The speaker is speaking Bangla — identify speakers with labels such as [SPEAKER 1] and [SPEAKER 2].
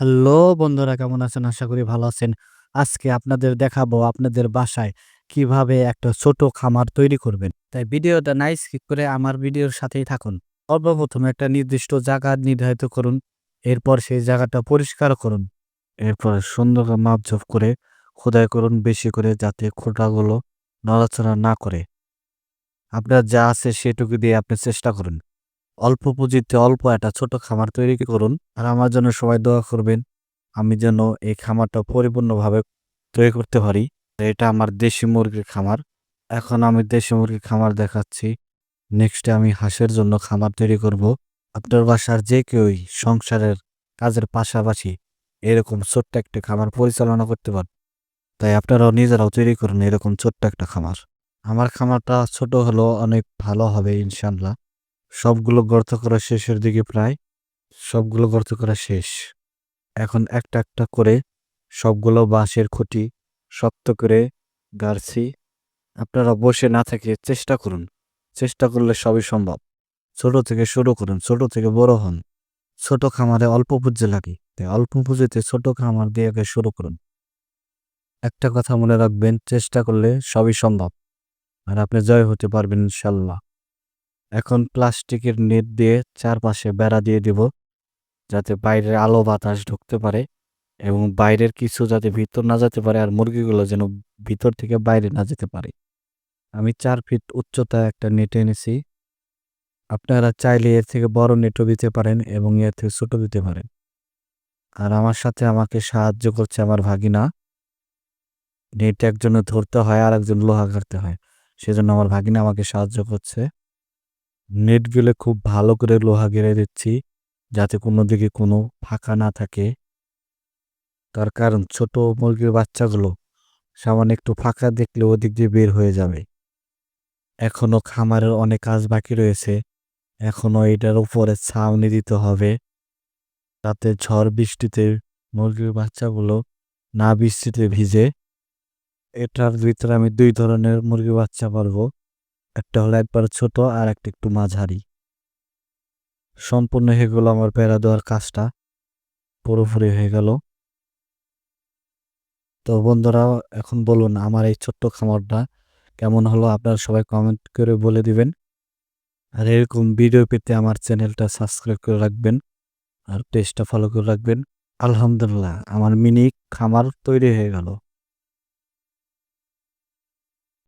[SPEAKER 1] হ্যালো বন্ধুরা, কেমন আছেন? আশা করি ভালো আছেন। আজকে আপনাদের দেখাবো আপনাদের বাসায় কীভাবে একটা ছোট খামার তৈরি করবেন। তাই ভিডিওটা না স্কিপ করে আমার ভিডিওর সাথেই থাকুন। সর্বপ্রথম একটা নির্দিষ্ট জায়গা নির্ধারিত করুন। এরপর সেই জায়গাটা পরিষ্কার করুন। এরপর সুন্দর মাপঝোপ করে খোদাই করুন বেশি করে যাতে খোঁটাগুলো নড়াচড়া না করে। আপনার যা আছে সেটুকু দিয়ে আপনি চেষ্টা করুন। অল্প পুঁজিতে অল্প একটা ছোট খামার তৈরি করুন আর আমার জন্য সবাই দোয়া করবেন আমি যেন এই খামারটা পরিপূর্ণভাবে তৈরি করতে পারি। এটা আমার দেশি মুরগির খামার। এখন আমি দেশি মুরগির খামার দেখাচ্ছি। নেক্সটে আমি হাঁসের জন্য খামার তৈরি করব। আপনার বাসার যে কেউই সংসারের কাজের পাশাপাশি এরকম ছোট্ট একটা খামার পরিচালনা করতে পারেন তাই আপনারাও নিজেরাও তৈরি করুন এরকম ছোট্ট একটা খামার। আমার খামারটা ছোট হলেও অনেক ভালো হবে ইনশাল্লাহ সবগুলো গর্ত করা শেষের দিকে প্রায়, সবগুলো গর্ত করা শেষ। এখন একটা একটা করে সবগুলো বাঁশের খুঁটি শক্ত করে গাড়ছি। আপনারা বসে না থেকে চেষ্টা করুন। চেষ্টা করলে সবই সম্ভব। ছোট থেকে শুরু করুন, ছোট থেকে বড় হন। ছোট খামারে অল্প পুঁজি লাগে, তাই অল্প পুঁজিতে ছোট খামার দিয়ে আগে শুরু করুন। একটা কথা মনে রাখবেন, চেষ্টা করলে সবই সম্ভব। আর আপনি জয় হতে পারবেন, ইনশাল্লাহ। এখন প্লাস্টিকের নেট দিয়ে চারপাশে বেড়া দিয়ে দিব, যাতে বাইরের আলো বাতাস ঢুকতে পারে এবং বাইরের কিছু যাতে ভিতর না যেতে পারে আর মুরগিগুলো যেন ভিতর থেকে বাইরে না যেতে পারে। আমি চার ফিট উচ্চতা একটা নেট এনেছি। আপনারা চাইলে এর থেকে বড় নেটও দিতে পারেন এবং এর থেকে ছোট দিতে পারেন। আর আমার সাথে আমাকে সাহায্য করছে আমার ভাগিনা। নেট একজনে ধরতে হয় আর একজন লোহা কাটতে হয়। সেজন্য আমার ভাগিনা আমাকে সাহায্য করছে। নেটগুলো খুব ভালো করে লোহা গেড়ে দিচ্ছি, যাতে কোনো দিকে কোনো ফাঁকা না থাকে। তার কারণ ছোট মুরগির বাচ্চাগুলো সামান্য একটু ফাঁকা দেখলে ওদিক দিয়ে বের হয়ে যাবে। এখনও খামারের অনেক কাজ বাকি রয়েছে। এখনও এটার উপরে ছাউনি দিতে হবে। তাতে ঝড় বৃষ্টিতে মুরগির বাচ্চাগুলো না বৃষ্টিতে ভিজে, এটার ভিতরে আমি দুই ধরনের মুরগির বাচ্চা পারব একটা হলো একবার ছোট আর একটা একটু মাঝারি। সম্পূর্ণ হয়ে গেল আমার পেড়া দেওয়ার কাজটা। পুরোপুরি হয়ে গেল। তো বন্ধুরা, এখন বলুন আমার এই ছোট্ট খামারটা কেমন হলো? আপনারা সবাই কমেন্ট করে বলে দিবেন। আর এরকম ভিডিও পেতে আমার চ্যানেলটা সাবস্ক্রাইব করে রাখবেন আর পেজটা ফলো করে রাখবেন। আলহামদুলিল্লাহ, আমার মিনি খামার তৈরি হয়ে গেল।